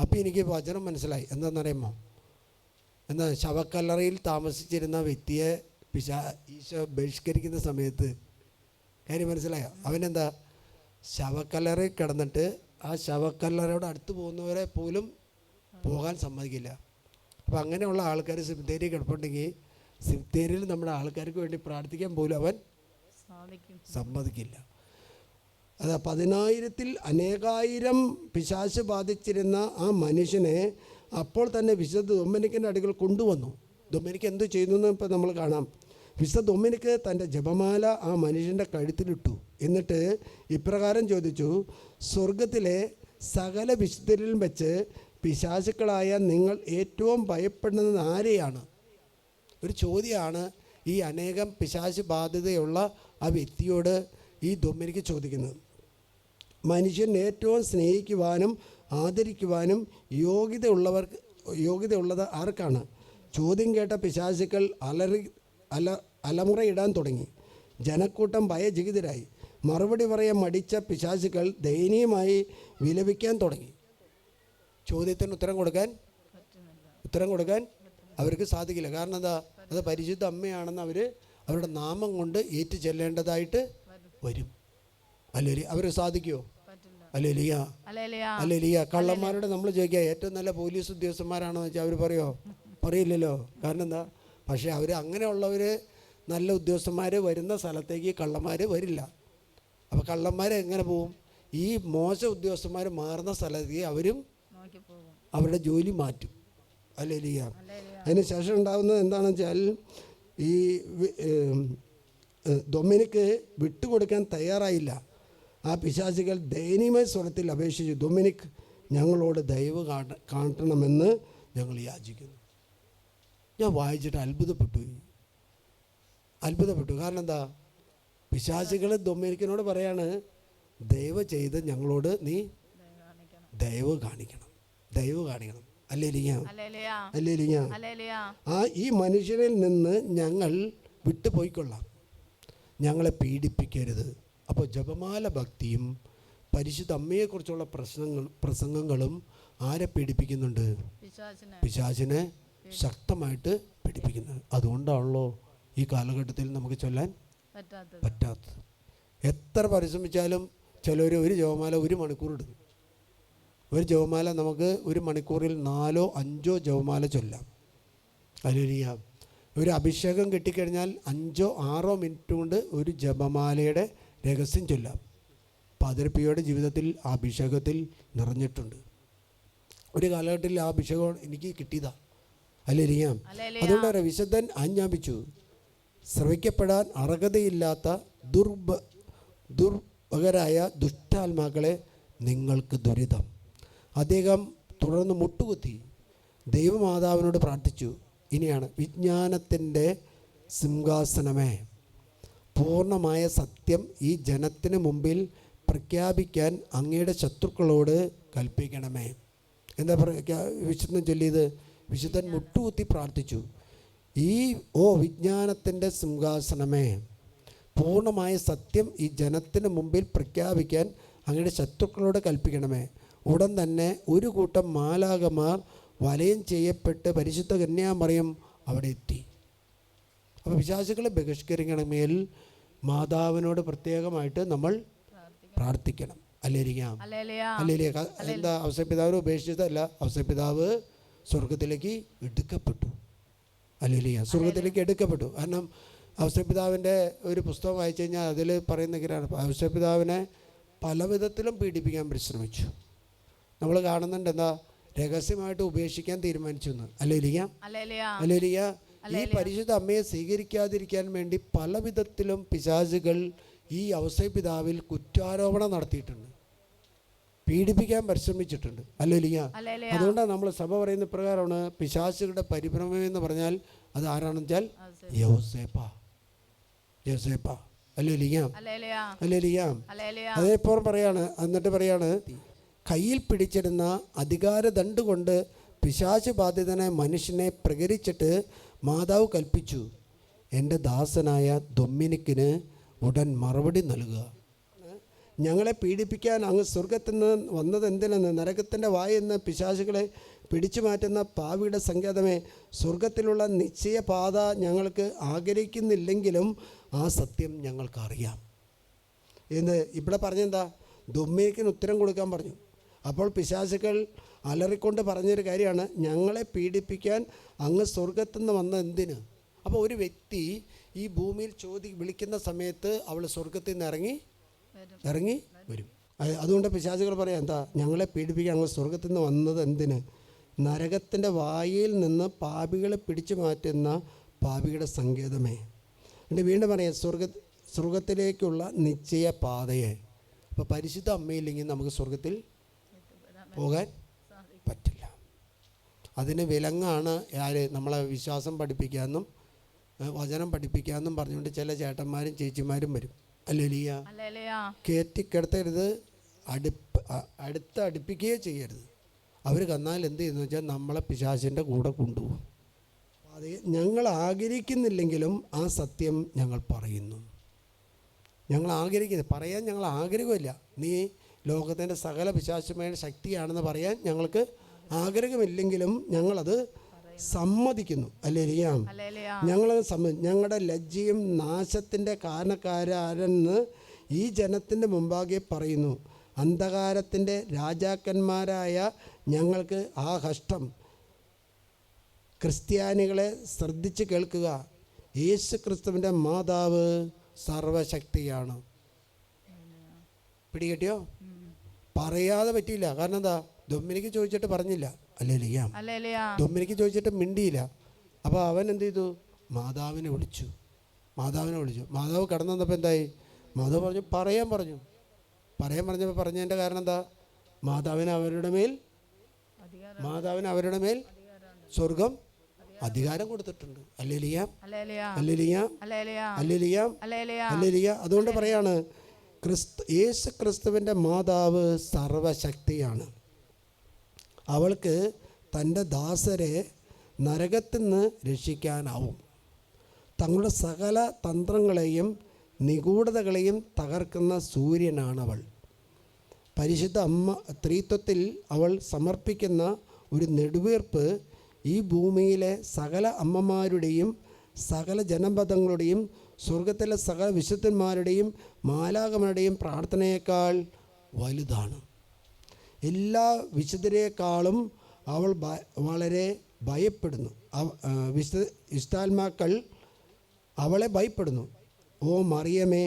Speaker 1: അപ്പോൾ എനിക്ക് വചനം മനസ്സിലായി. എന്താണെന്നറിയുമോ? എന്താ ശവക്കല്ലറയിൽ താമസിച്ചിരുന്ന വ്യക്തിയെ പിശാ ഈശോ ബഹിഷ്കരിക്കുന്ന സമയത്ത് കാര്യം മനസ്സിലായോ? അവനെന്താ? ശവക്കല്ലറയിൽ കിടന്നിട്ട് ആ ശവക്കല്ലറയോട് അടുത്ത് പോകുന്നവരെ പോലും പോകാൻ സമ്മതിക്കില്ല. അപ്പം അങ്ങനെയുള്ള ആൾക്കാർ സിംതേരി കിടപ്പുണ്ടെങ്കിൽ സിംതേരിയിൽ നമ്മുടെ ആൾക്കാർക്ക് വേണ്ടി പ്രാർത്ഥിക്കാൻ പോലും അവൻ സമ്മതിക്കില്ല. അത് പതിനായിരത്തിൽ അനേകായിരം പിശാശ് ബാധിച്ചിരുന്ന ആ മനുഷ്യനെ അപ്പോൾ തന്നെ വിശുദ്ധ ദൊമ്മനിക്കിന്റെ അടികൾ കൊണ്ടുവന്നു. ദൊമ്മനിക്ക് എന്ത് ചെയ്യുന്നു എന്ന് ഇപ്പോൾ നമ്മൾ കാണാം. വിശുദ്ധ ദൊമിനിക്ക് തന്റെ ജപമാല ആ മനുഷ്യന്റെ കഴുത്തിലിട്ടു. എന്നിട്ട് ഇപ്രകാരം ചോദിച്ചു സ്വർഗത്തിലെ സകല വിശുദ്ധരിലും വെച്ച് പിശാചുക്കളായ നിങ്ങൾ ഏറ്റവും ഭയപ്പെടുന്നത് ആരെയാണ്? ഒരു ചോദ്യമാണ് ഈ അനേകം പിശാച് ബാധ്യതയുള്ള ആ വ്യക്തിയോട് ഈ ദൊമിനിക്ക് ചോദിക്കുന്നത്. മനുഷ്യൻ ഏറ്റവും സ്നേഹിക്കുവാനും ആദരിക്കുവാനും യോഗ്യതയുള്ളവർക്ക് യോഗ്യതയുള്ളത് ആർക്കാണ്? ചോദ്യം കേട്ട പിശാചുക്കൾ അലറി അല അലമുറയിടാൻ തുടങ്ങി. ജനക്കൂട്ടം ഭയചകിതരായി മറുപടി പറയാൻ മടിച്ച പിശാചുക്കൾ ദയനീയമായി വിലപിക്കാൻ തുടങ്ങി. ചോദ്യത്തിന് ഉത്തരം കൊടുക്കാൻ ഉത്തരം കൊടുക്കാൻ അവർക്ക് സാധിക്കില്ല. കാരണം എന്താ? അത് പരിശുദ്ധ അമ്മയാണെന്ന് അവർ അവരുടെ നാമം കൊണ്ട് ഏറ്റു ചെല്ലേണ്ടതായിട്ട് വരും. അല്ലെ അവർ സാധിക്കുമോ
Speaker 2: അല്ലേലയാ.
Speaker 1: അല്ലേ ലിയ കള്ളന്മാരോട് നമ്മൾ ചോദിക്കുക ഏറ്റവും നല്ല പോലീസ് ഉദ്യോഗസ്ഥന്മാരാണോ? എന്ന് വെച്ചാൽ അവർ പറയോ? പറയില്ലല്ലോ. കാരണം എന്താ? പക്ഷേ അവർ അങ്ങനെയുള്ളവർ നല്ല ഉദ്യോഗസ്ഥന്മാർ വരുന്ന സ്ഥലത്തേക്ക് കള്ളന്മാർ വരില്ല. അപ്പോൾ കള്ളന്മാർ എങ്ങനെ പോവും? ഈ മോശ ഉദ്യോഗസ്ഥന്മാർ മാറുന്ന സ്ഥലത്തേക്ക് അവരും അവരുടെ ജോലി മാറ്റും. അല്ലെങ്കിൽ
Speaker 2: അല്ലേലയാ
Speaker 1: അതിന് ശേഷം ഉണ്ടാകുന്നത് എന്താണെന്ന് വെച്ചാൽ ഈ ഡൊമിനിക്ക് വിട്ടുകൊടുക്കാൻ തയ്യാറായില്ല. ആ പിശാചികൾ ദയനീയമായ സ്വരത്തിൽ അപേക്ഷിച്ചു ഡൊമിനിക് ഞങ്ങളോട് ദയവ് കാട്ട കാട്ടണമെന്ന് ഞങ്ങൾ യാചിക്കുന്നു. ഞാൻ വായിച്ചിട്ട് അത്ഭുതപ്പെട്ടു. അത്ഭുതപ്പെട്ടു. കാരണം എന്താ പിശാചികൾ ഡൊമിനിക്കിനോട് പറയാണ് ദയവ് ചെയ്ത് ഞങ്ങളോട് നീ ദയവ് കാണിക്കണം. ദയവ് കാണിക്കണം. അല്ലേ ലിങ്ങ
Speaker 2: അല്ലേലയാ
Speaker 1: അല്ലേ
Speaker 2: ലിങ്ങ
Speaker 1: ആ ഈ മനുഷ്യനിൽ നിന്ന് ഞങ്ങൾ വിട്ടുപോയിക്കൊള്ളാം. ഞങ്ങളെ പീഡിപ്പിക്കരുത്. അപ്പോൾ ജപമാല ഭക്തിയും പരിശുദ്ധ അമ്മയെക്കുറിച്ചുള്ള പ്രശ്നങ്ങൾ പ്രസംഗങ്ങളും ആരെ പീഡിപ്പിക്കുന്നുണ്ട്?
Speaker 2: പിശാചിനെ
Speaker 1: ശക്തമായിട്ട് പിടിപ്പിക്കുന്നത് അതുകൊണ്ടാണല്ലോ ഈ കാലഘട്ടത്തിൽ നമുക്ക് ചൊല്ലാൻ
Speaker 2: പറ്റാത്തത്.
Speaker 1: എത്ര പരിശ്രമിച്ചാലും ചിലർ ഒരു ജവമാല ഒരു മണിക്കൂർ ഇടുന്നു ഒരു ജവമാല നമുക്ക് ഒരു മണിക്കൂറിൽ നാലോ അഞ്ചോ ജവമാല ചൊല്ലാം. അലുരിയ ഒരു അഭിഷേകം കിട്ടിക്കഴിഞ്ഞാൽ അഞ്ചോ ആറോ മിനിറ്റ് കൊണ്ട് ഒരു ജപമാലയുടെ രഹസ്യം ചൊല്ലാം. പാതിരപ്പിയുടെ ജീവിതത്തിൽ ആ അഭിഷേകത്തിൽ നിറഞ്ഞിട്ടുണ്ട്. ഒരു കാലഘട്ടത്തിൽ ആ അഭിഷേകം എനിക്ക് കിട്ടിയതാ. അല്ലേരിയാം അതുകൊണ്ട് വിശുദ്ധൻ ആജ്ഞാപിച്ചു. ശ്രവിക്കപ്പെടാൻ അർഹതയില്ലാത്ത ദുർബ ദുർഭകരായ ദുഷ്ടാത്മാക്കളെ നിങ്ങൾക്ക് ദുരിതം. അദ്ദേഹം തുടർന്ന് മുട്ടുകുത്തി. ദൈവമാതാവിനോട് പ്രാർത്ഥിച്ചു. ഇനിയാണ് വിജ്ഞാനത്തിന്റെ സിംഹാസനമേ. പൂർണമായ സത്യം ഈ ജനത്തിന് മുമ്പിൽ പ്രഖ്യാപിക്കാൻ അങ്ങയുടെ ശത്രുക്കളോട് കൽപ്പിക്കണമേ. എന്താ പ്രഖ്യാ വിശുദ്ധം ചൊല്ലിയത്? വിശുദ്ധൻ മുട്ടുകുത്തി പ്രാർത്ഥിച്ചു ഈ ഓ വിജ്ഞാനത്തിന്റെ സിംഹാസനമേ പൂർണമായ സത്യം ഈ ജനത്തിന് മുമ്പിൽ പ്രഖ്യാപിക്കാൻ അങ്ങയുടെ ശത്രുക്കളോട് കൽപ്പിക്കണമേ. ഉടൻ തന്നെ ഒരു കൂട്ടം മാലാകമാർ വലയം ചെയ്യപ്പെട്ട് പരിശുദ്ധ കന്യാമറിയം അവിടെ എത്തി. അപ്പോൾ വിശ്വാസികളെ ബഹിഷ്കരിക്കണമെങ്കിൽ മാതാവിനോട് പ്രത്യേകമായിട്ട് നമ്മൾ പ്രാർത്ഥിക്കണം. അല്ലേരിക്കാം അല്ലേലിയ എന്താ അവസരപിതാവിനെ ഉപേക്ഷിച്ചതല്ല. അവസരപിതാവ് സ്വർഗത്തിലേക്ക് എടുക്കപ്പെട്ടു. അല്ലെ സ്വർഗത്തിലേക്ക് എടുക്കപ്പെട്ടു. കാരണം അവസരപിതാവിന്റെ ഒരു പുസ്തകം വായിച്ചു കഴിഞ്ഞാൽ അതിൽ പറയുന്ന ഇങ്ങനെയാണ് അവസരപിതാവിനെ പല വിധത്തിലും പീഡിപ്പിക്കാൻ പരിശ്രമിച്ചു. നമ്മൾ കാണുന്നുണ്ട് എന്താ? രഹസ്യമായിട്ട് ഉപേക്ഷിക്കാൻ തീരുമാനിച്ചു എന്ന്. അല്ലേലിയ. അല്ലേലിയ. ഈ പരിശുദ്ധ അമ്മയെ സ്വീകരിക്കാതിരിക്കാൻ വേണ്ടി പല വിധത്തിലും പിശാചുകൾ ഈ അവസരപിതാവിൽ കുറ്റാരോപണം നടത്തിയിട്ടുണ്ട്. പീഡിപ്പിക്കാൻ പരിശ്രമിച്ചിട്ടുണ്ട്.
Speaker 2: അല്ലെങ്കിൽ
Speaker 1: അതുകൊണ്ടാണ് നമ്മൾ സഭ പറയുന്ന പ്രകാരമാണ് പിശാചുകളുടെ പരിഭ്രമം എന്ന് പറഞ്ഞാൽ അത് ആരാണെന്ന് വെച്ചാൽ യോസേപ്പ. യൗസേപ്പ. അതേപ്പോൾ പറയാണ് എന്നിട്ട് പറയാണ് കയ്യിൽ പിടിച്ചിരുന്ന അധികാര ദണ്ട് കൊണ്ട് പിശാച് ബാധിതനായ മനുഷ്യനെ പ്രകരിച്ചിട്ട് മാതാവ് കൽപ്പിച്ചു. എന്റെ ദാസനായ ദൊമ്മിനിക്കിന് ഉടൻ മറുപടി നൽകുക. ഞങ്ങളെ പീഡിപ്പിക്കാൻ അങ്ങ് സ്വർഗത്തിൽ നിന്ന് വന്നത് എന്തിനെന്ന് നരകത്തിന്റെ വായെന്ന് പിശാചുകളെ പിടിച്ചു മാറ്റുന്ന പാവിയുടെ സങ്കേതമേ സ്വർഗത്തിലുള്ള നിശ്ചയപാത ഞങ്ങൾക്ക് ആഗ്രഹിക്കുന്നില്ലെങ്കിലും ആ സത്യം ഞങ്ങൾക്കറിയാം എന്ന് ഇവിടെ പറഞ്ഞെന്താ? ദുമ്മേക്കിന് ഉത്തരം കൊടുക്കാൻ പറഞ്ഞു. അപ്പോൾ പിശാചുക്കൾ അലറിക്കൊണ്ട് പറഞ്ഞൊരു കാര്യമാണ് ഞങ്ങളെ പീഡിപ്പിക്കാൻ അങ്ങ് സ്വർഗത്തു നിന്ന് വന്ന എന്തിന്? അപ്പോൾ ഒരു വ്യക്തി ഈ ഭൂമിയിൽ ചോദി വിളിക്കുന്ന സമയത്ത് അവൾ സ്വർഗത്തിൽ നിന്ന് ഇറങ്ങി ഇറങ്ങി വരും. അതുകൊണ്ട് പിശാചുകൾ പറയാം എന്താ ഞങ്ങളെ പീഡിപ്പിക്കാൻ അങ്ങ് സ്വർഗത്തിൽ നിന്ന് വന്നത് എന്തിന്? നരകത്തിന്റെ വായിൽ നിന്ന് പാപികളെ പിടിച്ചു മാറ്റുന്ന പാപിയുടെ സങ്കേതമേ. എന്നിട്ട് വീണ്ടും പറയാം സ്വർഗ സ്വർഗത്തിലേക്കുള്ള നിശ്ചയ പാതയെ. അപ്പോൾ പരിശുദ്ധ അമ്മയില്ലെങ്കിൽ നമുക്ക് സ്വർഗത്തിൽ പോകാൻ പറ്റില്ല. അതിന് വിലങ്ങാണ് ആര് നമ്മളെ വിശ്വാസം പഠിപ്പിക്കാമെന്നും വചനം പഠിപ്പിക്കാമെന്നും പറഞ്ഞുകൊണ്ട് ചില ചേട്ടന്മാരും ചേച്ചിമാരും വരും. അല്ലേലിയ.
Speaker 2: ഹല്ലേലൂയ
Speaker 1: കയറ്റിക്കിടത്തരുത് അടുപ്പ് അടുത്ത് അടുപ്പിക്കുകയേ ചെയ്യരുത്. അവർ കന്നാൽ എന്ത് ചെയ്യുന്നു വെച്ചാൽ നമ്മളെ പിശാചിന്റെ കൂടെ കൊണ്ടുപോകും. അത് ഞങ്ങൾ ആഗ്രഹിക്കുന്നില്ലെങ്കിലും ആ സത്യം ഞങ്ങൾ പറയുന്നു. ഞങ്ങൾ ആഗ്രഹിക്കുന്നത് പറയാൻ ഞങ്ങൾ ആഗ്രഹമില്ല. നീ ലോകത്തിന്റെ സകല പിശാചുമായ ശക്തിയാണെന്ന് പറയാൻ ഞങ്ങൾക്ക് ആഗ്രഹമില്ലെങ്കിലും ഞങ്ങളത് സമ്മതിക്കുന്നു. അല്ലേ റിയാം
Speaker 2: സമ്മതി
Speaker 1: ഞങ്ങൾ ഞങ്ങളുടെ ലജ്ജയും നാശത്തിന്റെ കാരണക്കാരെന്ന് ഈ ജനത്തിന്റെ മുമ്പാകെ പറയുന്നു. അന്ധകാരത്തിന്റെ രാജാക്കന്മാരായ ഞങ്ങൾക്ക് ആ കഷ്ടം. ക്രിസ്ത്യാനികളെ ശ്രദ്ധിച്ച് കേൾക്കുക. യേശു ക്രിസ്തുവിന്റെ മാതാവ് സർവശക്തിയാണ്. പിടികിട്ടിയോ? പറയാതെ പറ്റിയില്ല കാരണം എന്താ? ദൊമ്മിനിക്ക് ചോദിച്ചിട്ട് പറഞ്ഞില്ല. അല്ലേ ലിയാം
Speaker 2: ഹല്ലേലൂയ
Speaker 1: ചോദിച്ചിട്ട് മിണ്ടിയില്ല. അപ്പോൾ അവൻ എന്ത് ചെയ്തു? മാതാവിനെ വിളിച്ചു. മാതാവിനെ വിളിച്ചു. മാതാവ് കടന്നു വന്നപ്പോൾ എന്തായി? മാതാവ് പറഞ്ഞു പറയാൻ പറഞ്ഞു. പറയാൻ പറഞ്ഞപ്പോൾ പറഞ്ഞതിന്റെ കാരണം എന്താ? മാതാവിന് അവരുടെ മേൽ മാതാവിന് അവരുടെ മേൽ സ്വർഗം അധികാരം കൊടുത്തിട്ടുണ്ട്. അല്ലേലിയാം ലിയാം
Speaker 2: അല്ലേലിയാം
Speaker 1: അല്ലേ ലിയാം
Speaker 2: ഹല്ലേലൂയ
Speaker 1: ലിയാം
Speaker 2: ഹല്ലേലൂയ
Speaker 1: അല്ലേലിയ അതുകൊണ്ട് പറയാണ് ക്രിസ്തു യേശു ക്രിസ്തുവിന്റെ മാതാവ് സർവശക്തിയാണ്. അവൾക്ക് തന്റെ ദാസരെ നരകത്തിൽ നിന്ന് രക്ഷിക്കാനാവും. തങ്ങളുടെ സകല തന്ത്രങ്ങളെയും നിഗൂഢതകളെയും തകർക്കുന്ന സൂര്യനാണവൾ. പരിശുദ്ധ അമ്മ സ്ത്രീത്വത്തിൽ അവൾ സമർപ്പിക്കുന്ന ഒരു നെടുവീർപ്പ് ഈ ഭൂമിയിലെ സകല അമ്മമാരുടെയും സകല ജനപദങ്ങളുടെയും സ്വർഗത്തിലെ സകല വിശുദ്ധന്മാരുടെയും മാലാകമരുടെയും പ്രാർത്ഥനയേക്കാൾ വലുതാണ്. എല്ലാ വിശുദ്ധരെക്കാളും അവൾ വളരെ ഭയപ്പെടുന്നു. വിശുദ്ധ വിശുദ്ധാത്മാക്കൾ അവളെ ഭയപ്പെടുന്നു. ഓ മറിയമേ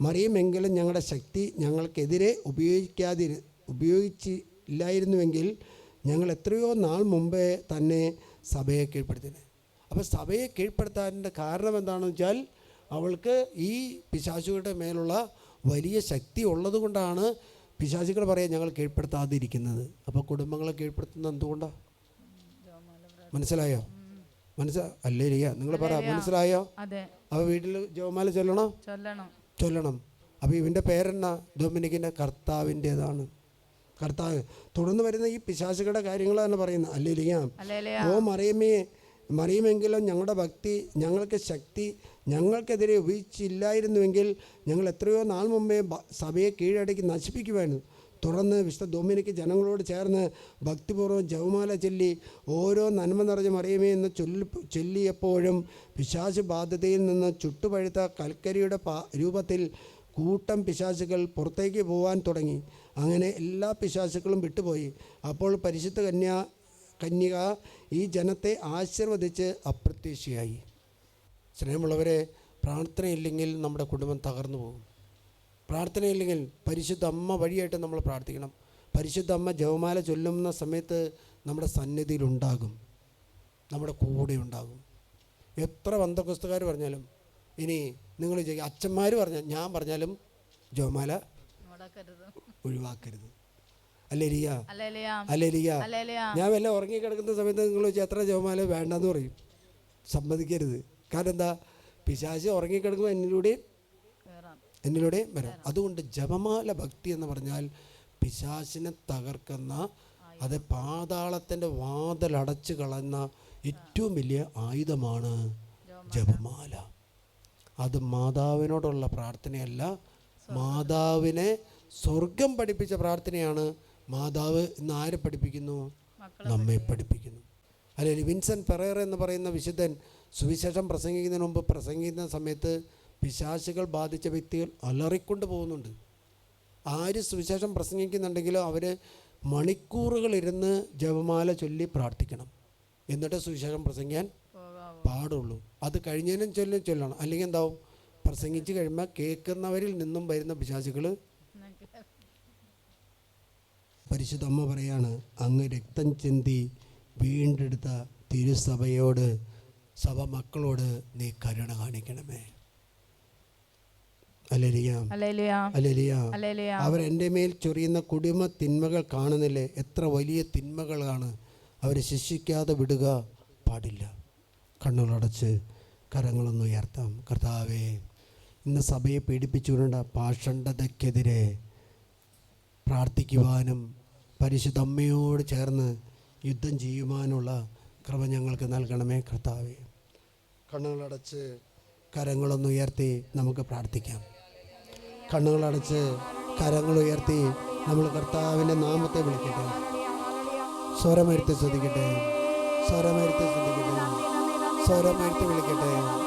Speaker 1: മറിയമെങ്കിലും ഞങ്ങളുടെ ശക്തി ഞങ്ങൾക്കെതിരെ ഉപയോഗിക്കാതി ഉപയോഗിച്ചില്ലായിരുന്നുവെങ്കിൽ ഞങ്ങൾ എത്രയോ നാൾ മുമ്പേ തന്നെ സഭയെ കീഴ്പ്പെടുത്തിയത്. അപ്പോൾ സഭയെ കീഴ്പ്പെടുത്താന്റെ കാരണം എന്താണെന്ന് വെച്ചാൽ അവൾക്ക് ഈ പിശാചുകളുടെ മേലുള്ള വലിയ ശക്തി ഉള്ളത് കൊണ്ടാണ് പിശാചുകൾ പറയാൻ ഞങ്ങൾ കീഴ്പ്പെടുത്താതിരിക്കുന്നത്. അപ്പോൾ കുടുംബങ്ങളെ കീഴ്പ്പെടുത്തുന്നത് എന്തുകൊണ്ടാണ് മനസ്സിലായോ? മനസ്സിലാ അല്ലേ ലിയ? നിങ്ങൾ പറ മനസ്സിലായോ?
Speaker 2: അതെ.
Speaker 1: അപ്പോൾ വീട്ടിൽ ജോമാല ചൊല്ലണോ?
Speaker 2: ചൊല്ലണം.
Speaker 1: ചൊല്ലണം. അപ്പോൾ ഇവന്റെ പേരെന്നാ? ഡൊമിനിക്കിന്റെ കർത്താവിന്റേതാണ് കർത്താവ്. തുടർന്ന് വരുന്ന ഈ പിശാചുകളുടെ കാര്യങ്ങളാണ് പറയുന്നത്. അല്ലേ
Speaker 2: ലിയ?
Speaker 1: ഓ മറിയമ്മയെ മറിയുമെങ്കിലും ഞങ്ങളുടെ ഭക്തി ഞങ്ങൾക്ക് ശക്തി ഞങ്ങൾക്കെതിരെ ഉപയോഗിച്ചില്ലായിരുന്നുവെങ്കിൽ ഞങ്ങൾ എത്രയോ നാൾ മുമ്പേ സഭയെ കീഴടക്കി നശിപ്പിക്കുമായിരുന്നു. തുടർന്ന് വിശുദ്ധ ഡൊമിനിക്ക് ജനങ്ങളോട് ചേർന്ന് ഭക്തിപൂർവം ജവമാല ചൊല്ലി ഓരോ നന്മ നിറഞ്ഞ മറിയമേ എന്ന് ചൊല്ലി ചൊല്ലിയപ്പോഴും പിശാച് ബാധ്യതയിൽ നിന്ന് ചുട്ടുപഴുത്ത കൽക്കരിയുടെ രൂപത്തിൽ കൂട്ടം പിശാചുകൾ പുറത്തേക്ക് പോകാൻ തുടങ്ങി. അങ്ങനെ എല്ലാ പിശാചുക്കളും വിട്ടുപോയി. അപ്പോൾ പരിശുദ്ധ കന്യ കന്യക ഈ ജനത്തെ ആശീർവദിച്ച് അപ്രത്യക്ഷയായി. സ്നേഹമുള്ളവരെ പ്രാർത്ഥനയില്ലെങ്കിൽ നമ്മുടെ കുടുംബം തകർന്നു പോകും. പ്രാർത്ഥനയില്ലെങ്കിൽ പരിശുദ്ധ അമ്മ വഴിയായിട്ട് നമ്മൾ പ്രാർത്ഥിക്കണം. പരിശുദ്ധ അമ്മ ജവമാല ചൊല്ലുന്ന സമയത്ത് നമ്മുടെ സന്നിധിയിലുണ്ടാകും നമ്മുടെ കൂടെ ഉണ്ടാകും. എത്ര ബന്ധക്കുസ്തുകാർ പറഞ്ഞാലും ഇനി നിങ്ങൾ അച്ഛന്മാർ പറഞ്ഞാൽ ഞാൻ പറഞ്ഞാലും
Speaker 2: മുടക്കരുത്.
Speaker 1: ഒഴിവാക്കരുത്.
Speaker 2: അല്ലേലിയ അല്ലേലിയ
Speaker 1: ഞാൻ വല്ല ഉറങ്ങിക്കിടക്കുന്ന സമയത്ത് നിങ്ങൾ വെച്ചാൽ എത്ര ജവമാല വേണ്ടെന്ന് പറയും. സമ്മതിക്കരുത്. കാരണം എന്താ പിശാച് ഉറങ്ങിക്കിടക്കുമ്പോൾ എന്നിലൂടെ
Speaker 2: എന്നിലൂടെയും
Speaker 1: എന്നിലൂടെ വരാം. അതുകൊണ്ട് ജപമാല ഭക്തി എന്ന് പറഞ്ഞാൽ പിശാചിനെ തകർക്കുന്ന അത് പാതാളത്തിന്റെ വാതിലടച്ചു കളയുന്ന ഏറ്റവും വലിയ ആയുധമാണ് ജപമാല. അത് മാതാവിനോടുള്ള പ്രാർത്ഥനയല്ല മാതാവിനെ സ്വർഗം പഠിപ്പിച്ച പ്രാർത്ഥനയാണ്. മാതാവ് ഇന്ന് ആരെ പഠിപ്പിക്കുന്നു? നമ്മെ പഠിപ്പിക്കുന്നു. അല്ലെങ്കിൽ വിൻസെന്റ് പെറേറ എന്ന് പറയുന്ന വിശുദ്ധൻ സുവിശേഷം പ്രസംഗിക്കുന്നതിന് മുമ്പ് പ്രസംഗിക്കുന്ന സമയത്ത് പിശാശുകൾ ബാധിച്ച വ്യക്തികൾ അലറിക്കൊണ്ട് പോകുന്നുണ്ട്. ആര് സുവിശേഷം പ്രസംഗിക്കുന്നുണ്ടെങ്കിലും അവർ മണിക്കൂറുകളിരുന്ന് ജപമാല ചൊല്ലി പ്രാർത്ഥിക്കണം. എന്നിട്ട് സുവിശേഷം പ്രസംഗിക്കാൻ പാടുള്ളൂ. അത് കഴിഞ്ഞതിനും ചൊല്ലും ചൊല്ലണം. അല്ലെങ്കിൽ എന്താവും? പ്രസംഗിച്ച് കഴിയുമ്പോൾ കേൾക്കുന്നവരിൽ നിന്നും വരുന്ന പിശാചുകൾ പരിശുദ്ധമ്മ പറയാണ് അങ്ങ് രക്തം ചിന്തി വീണ്ടെടുത്ത തിരുസഭയോട് സഭ മക്കളോട് നീ കരുണ കാണിക്കണമേ. അവർ എന്റെ മേൽ ചൊറിയുന്ന കുടുംബ തിന്മകൾ കാണുന്നില്ലേ? എത്ര വലിയ തിന്മകളാണ്. അവരെ ശിക്ഷിക്കാതെ വിടുക പാടില്ല. കണ്ണുകളടച്ച് കരങ്ങളൊന്ന് ഉയർത്താം. കർത്താവേ ഇന്ന് സഭയെ പീഡിപ്പിച്ചുകൊണ്ട പാഷണ്ഡതയ്ക്കെതിരെ പ്രാർത്ഥിക്കുവാനും പരിശുദ്ധമ്മയോട് ചേർന്ന് യുദ്ധം ചെയ്യുവാനുള്ള കൃപ ഞങ്ങൾക്ക് നൽകണമേ കർത്താവേ. കണ്ണുകളടച്ച് കരങ്ങളൊന്ന് ഉയർത്തി നമുക്ക് പ്രാർത്ഥിക്കാം. കണ്ണുകളടച്ച് കരങ്ങൾ ഉയർത്തി നമ്മൾ കർത്താവിന്റെ നാമത്തെ വിളിക്കട്ടെ. സ്വരമെടുത്ത് ശ്രദ്ധിക്കട്ടെ. സ്വരമെടുത്ത് ശ്രദ്ധിക്കട്ടെ. സ്വരമെടുത്ത് വിളിക്കട്ടെ.